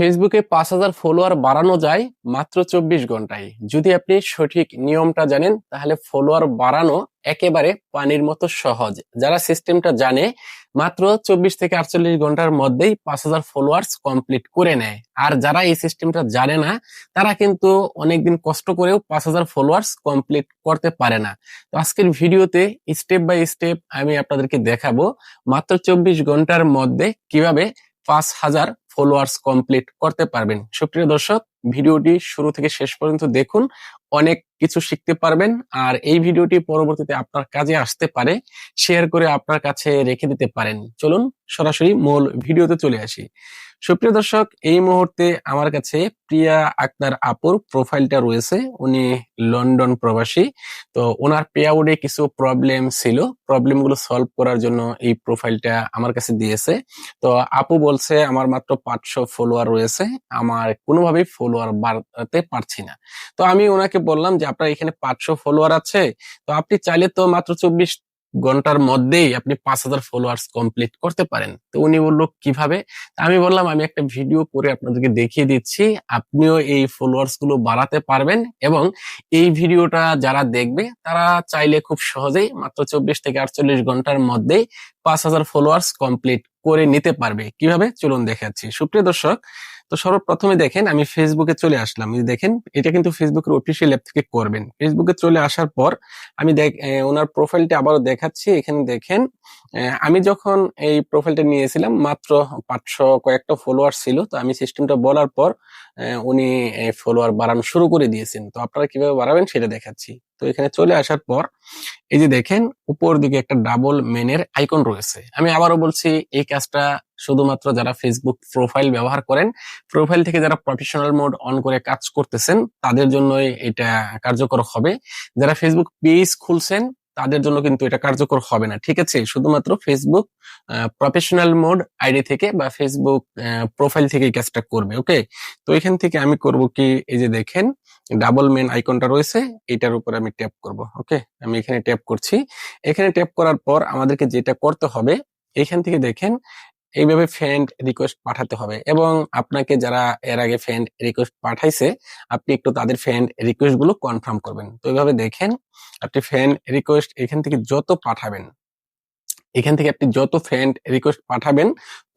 ফেসবুকে পাঁচ হাজার ফলোয়ার বাড়ানো যায় মাত্র চব্বিশ ঘন্টায়। যদি আপনি সঠিক নিয়মটা জানেন, তাহলে ফলোয়ার বাড়ানো একেবারে পানির মতো সহজ। যারা সিস্টেমটা জানে, মাত্র চব্বিশ থেকে আটচল্লিশ ঘণ্টার মধ্যেই পাঁচ হাজার ফলোয়ার্স কমপ্লিট করে নেয়। আর যারা এই সিস্টেমটা জানে না, তারা কিন্তু অনেকদিন কষ্ট করেও পাঁচ হাজার ফলোয়ার্স কমপ্লিট করতে পারে না। তো আজকের ভিডিওতে স্টেপ বাই স্টেপ আমি আপনাদেরকে দেখাবো, মাত্র চব্বিশ ঘণ্টার মধ্যে কীভাবে পাঁচ হাজার ফলোয়ার্স কমপ্লিট করতে পারবেন। সুপ্রিয় দর্শক, ভিডিওটি শুরু থেকে শেষ পর্যন্ত দেখুন। অনেক কিছু শিখতে পারবেন আর এই ভিডিওটি পরবর্তীতে আপনার কাজে আসতে পারে শেয়ার করে আপনার কাছে রেখে দিতে পারেন। চলুন সরাসরি মূল ভিডিওতে চলে আসি। সুপ্রিয় দর্শক, এই মুহূর্তে আমার কাছে প্রিয়া আক্তার আপুর প্রোফাইলটা রয়েছে। উনি লন্ডন প্রবাসী। তো ওনার পে আউটে কিছু প্রবলেম ছিল। প্রবলেমগুলো সলভ করার জন্য এই প্রোফাইলটা আমার কাছে দিয়েছে। তো আপু বলছে, আমার মাত্র পাঁচশো ফলোয়ার রয়েছে। আমার কোনোভাবেই ফলোয়ার বাড়াতে পারছি না। তো আমি ওনাকে বললাম যে, আপনার এখানে পাঁচশো ফলোয়ার আছে। তো আপনি চাইলে তো মাত্র চব্বিশ ঘণ্টার মধ্যেই আপনি পাঁচ হাজার ফলোয়ার্স কমপ্লিট করতে পারেন। তো উনি বলল, কীভাবে? আমি বললাম, আমি একটা ভিডিও করে আপনাদেরকে দেখিয়ে দিচ্ছি। আপনিও এই ফলোয়ার্সগুলো বাড়াতে পারবেন এবং এই ভিডিওটা যারা দেখবে, তারা চাইলে খুব সহজেই মাত্র চব্বিশ থেকে আটচল্লিশ ঘণ্টার মধ্যেই পাঁচ হাজার ফলোয়ার্স কমপ্লিট করে নিতে পারবে। কীভাবে? চলুন দেখাচ্ছি সুপ্রিয় দর্শক তো সর্বপ্রথমে দেখেন, আমি ফেসবুকে চলে আসলাম। দেখেন, এটা কিন্তু ফেসবুকের অফিসিয়াল অ্যাপ থেকে করবেন। ফেসবুকে চলে আসার পর, আমি দেখ ওনার প্রোফাইলটা আবারও দেখাচ্ছি। এখানে দেখেন আমি যখন এই প্রোফাইলটা নিয়েছিলাম, মাত্র পাঁচশো কয়েকটা ফলোয়ার ছিল, তো আমি সিস্টেমটা বলার পর উনি ফলোয়ার বাড়ানো শুরু করে দিয়েছেন। তো আপনারা কীভাবে বাড়াবেন সেটা দেখাচ্ছি। তো এখানে চলে আসার পর, এই যে দেখেন, উপর দিকে একটা ডাবল মেনের আইকন রয়েছে। আমি আবারও বলছি, এই কাজটা শুধুমাত্র যারা ফেসবুক প্রোফাইল ব্যবহার করেন প্রোফাইল থেকে যারা প্রফেশনাল মোড অন করে কাজ করতেছেন, তাদের জন্যই এটা কার্যকর হবে। যারা ফেসবুক পেজ খুলছেন তাদের জন্য কিন্তু এটা কার্যকর হবে না। ঠিক আছে? শুধুমাত্র ফেসবুক প্রফেশনাল মোড আইডি থেকে বা ফেসবুক প্রোফাইল থেকে কাজটা করবে ওকে তো এখান থেকে আমি করব কি? এই যে দেখেন ডাবল মেন আইকনটা রয়েছে এটার উপর আমি ট্যাপ করব ওকে আমি এখানে ট্যাপ করছি। এখানে ট্যাপ করার পর আমাদেরকে যেটা করতে হবে, এখান থেকে দেখেন এইভাবে ফ্রেন্ড রিকোয়েস্ট পাঠাতে হবে। এবং আপনাকে যারা এর আগে ফ্রেন্ড রিকোয়েস্ট পাঠাইছে, আপনি একটু তাদের ফ্রেন্ড রিকোয়েস্টগুলো কনফার্ম করবেন। তো এইভাবে দেখেন, আপনি ফ্রেন্ড রিকোয়েস্ট এখান থেকে যত পাঠাবেন, এখান থেকে আপনি যত ফ্রেন্ড রিকোয়েস্ট পাঠাবেন,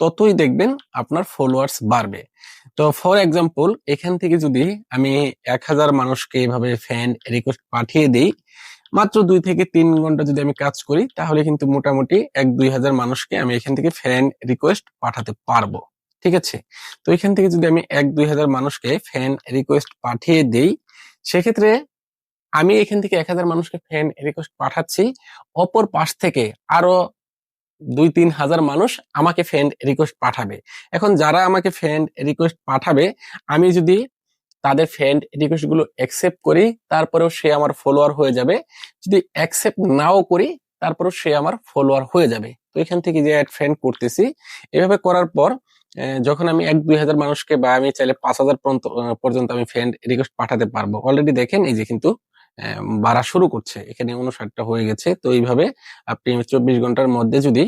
ততই দেখবেন আপনার ফলোয়ার্স বাড়বে। তো ফর এক্সাম্পল এখান থেকে যদি আমি এক হাজার মানুষকে এভাবে ফ্রেন্ড রিকোয়েস্ট পাঠিয়ে দিই মাত্র দুই থেকে তিন ঘণ্টা যদি আমি কাজ করি, তাহলে কিন্তু মোটামুটি এক দুই হাজার মানুষকে আমি এখান থেকে ফ্রেন্ড রিকোয়েস্ট পাঠাতে পারব। ঠিক আছে? তো এখান থেকে যদি আমি এক দুই হাজার মানুষকে ফ্যান রিকোয়েস্ট পাঠিয়ে দেই, সেক্ষেত্রে আমি এখান থেকে এক হাজার মানুষকে ফ্যান রিকোয়েস্ট পাঠাচ্ছি, অপর পাশ থেকে আরও দুই তিন হাজার মানুষ আমাকে ফ্রেন্ড রিকোয়েস্ট পাঠাবে। এখন যারা আমাকে ফ্রেন্ড রিকোয়েস্ট পাঠাবে, আমি যদি তাদের ফ্রেন্ড রিকোয়েস্টগুলো অ্যাকসেপ্ট করি, তারপরেও সে আমার ফলোয়ার হয়ে যাবে। যদি অ্যাকসেপ্ট নাও করি, তারপরেও সে আমার ফলোয়ার হয়ে যাবে। তো এখান থেকে যে অ্যাড ফ্রেন্ড করতেছি, এভাবে করার পর যখন আমি এক দুই হাজার মানুষকে বা আমি চাইলে পাঁচ হাজার পর্যন্ত আমি ফ্রেন্ড রিকোয়েস্ট পাঠাতে পারব। অলরেডি দেখেন এই যে কিন্তু বাড়া শুরু করছে। এখানে উনষাটটা হয়ে গেছে। তো এইভাবে আপনি চব্বিশ ঘণ্টার মধ্যে যদি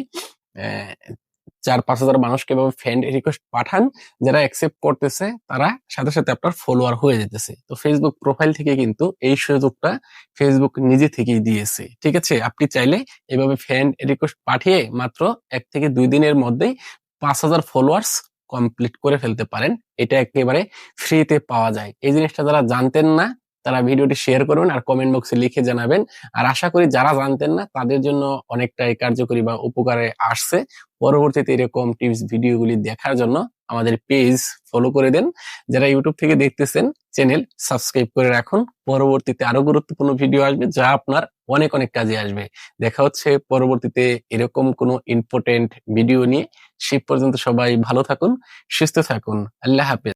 চার পাঁচ হাজার মানুষকে এভাবে ফ্রেন্ড রিকোয়েস্ট পাঠান, যারা অ্যাকসেপ্ট করতেছে, তারা সাথে সাথে আপনার ফলোয়ার হয়ে যেতেছে। তো ফেসবুক প্রোফাইল থেকে কিন্তু এই সুযোগটা ফেসবুক নিজে থেকেই দিয়েছে। ঠিক আছে? আপনি চাইলে এভাবে ফ্রেন্ড রিকোয়েস্ট পাঠিয়ে মাত্র এক থেকে দুই দিনের মধ্যেই পাঁচ হাজার ফলোয়ার্স কমপ্লিট করে ফেলতে পারেন। এটা একেবারে ফ্রিতে পাওয়া যায়। এই জিনিসটা যারা জানতেন না তারা ভিডিওটি শেয়ার করবেন আর কমেন্ট বক্সে লিখে জানাবেন। আর আশা করি যারা জানতেন না, তাদের জন্য অনেকটাই কার্যকরী বা উপকারে আসছে। পরবর্তীতে এরকম টিপস ভিডিওগুলি দেখার জন্য আমাদের পেজ ফলো করে দেন। যারা ইউটিউব থেকে দেখতেছেন চ্যানেল সাবস্ক্রাইব করে রাখুন। পরবর্তীতে আরও গুরুত্বপূর্ণ ভিডিও আসবে, যা আপনার অনেক অনেক কাজে আসবে। দেখা হচ্ছে পরবর্তীতে এরকম কোনো ইম্পর্টেন্ট ভিডিও নিয়ে। সে পর্যন্ত সবাই ভালো থাকুন, সুস্থ থাকুন। আল্লাহ হাফেজ।